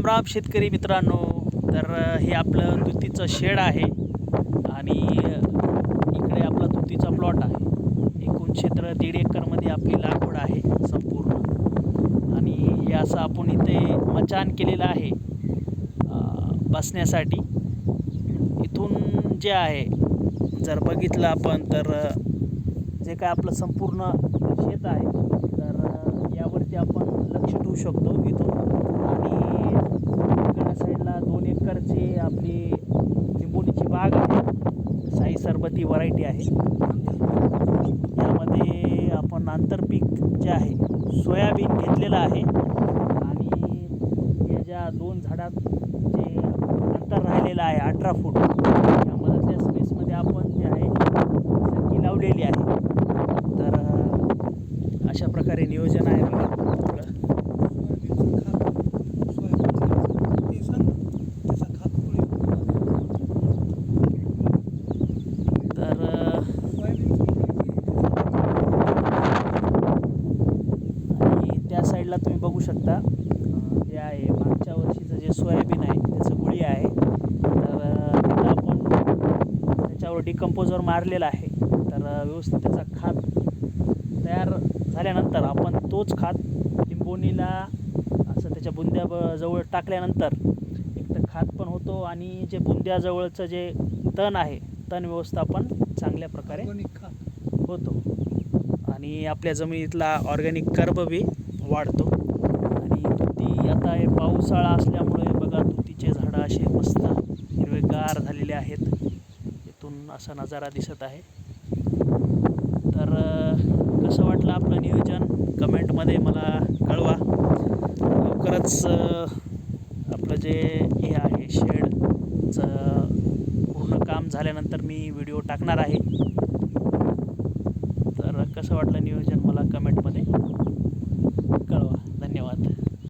राम राम शेतकरी मित्रांनो. तर हे आपलं तुतीचं शेड आहे आणि इकडे आपला तुतीचा प्लॉट आहे. एकूण क्षेत्र दीड एकरमध्ये आपली लागवड आहे संपूर्ण. आणि हे असं आपण इथे मचान केलेलं आहे बसण्यासाठी. इथून जे आहे जर बघितलं आपण तर जे काय आपलं संपूर्ण शेत आहे तर यावरती आपण लक्ष ठेवू शकतो इथून आणि इकडल्या साईडला जे आपली लिंबोणीची बाग आहे साई सरबती व्हरायटी आहे. यामध्ये आपण आंतरपीक जे आहे सोयाबीन घेतलेलं आहे. आणि या ज्या दोन झाडात जे अंतर राहिलेलं आहे अठरा फूट त्या मधातल्या स्पेसमध्ये आपण जे आहे लावलेली आहे. तर अशा प्रकारे नियोजन आहे बघा आपलं सोयाबीनचं खात सोयाबीनचं ते सांग ना, त्याचा खात पुढे तर अ, आणि त्या साईडला तुम्ही बघू शकता. जे आहे मागच्या वर्षीचं जे सोयाबीन आहे त्याचं गुळी आहे. तर तिथं आपण त्याच्यावर डिकम्पोजर मारलेला आहे. तर व्यवस्थित त्याचा खात तयार झाल्यानंतर आपण तोच खात लिंबोणीला असं त्याच्या बुंद्या जवळ टाकल्यानंतर एक तर खात पण होतो आणि जे बुंद्याजवळचं जे तण आहे तण व्यवस्थापन चांगल्या प्रकारे होतो. आणि आपल्या जमिनीतला ऑर्गॅनिक कर्ब बी वाढतो. आणि तुती आता हे पावसाळा असल्यामुळे बघा तुतीचे झाडं असे मस्त हिरवेगार झालेले आहेत. इथून असा नजारा दिसत आहे. तर कसं वाटलं आपलं नियोजन? कमेंटमध्ये मला कळवा. लवकरच आपलं जे हे आहे शेडचं पूर्ण काम झाल्यानंतर मी व्हिडिओ टाकणार आहे. तर कसं वाटलं नियोजन? मला कमेंट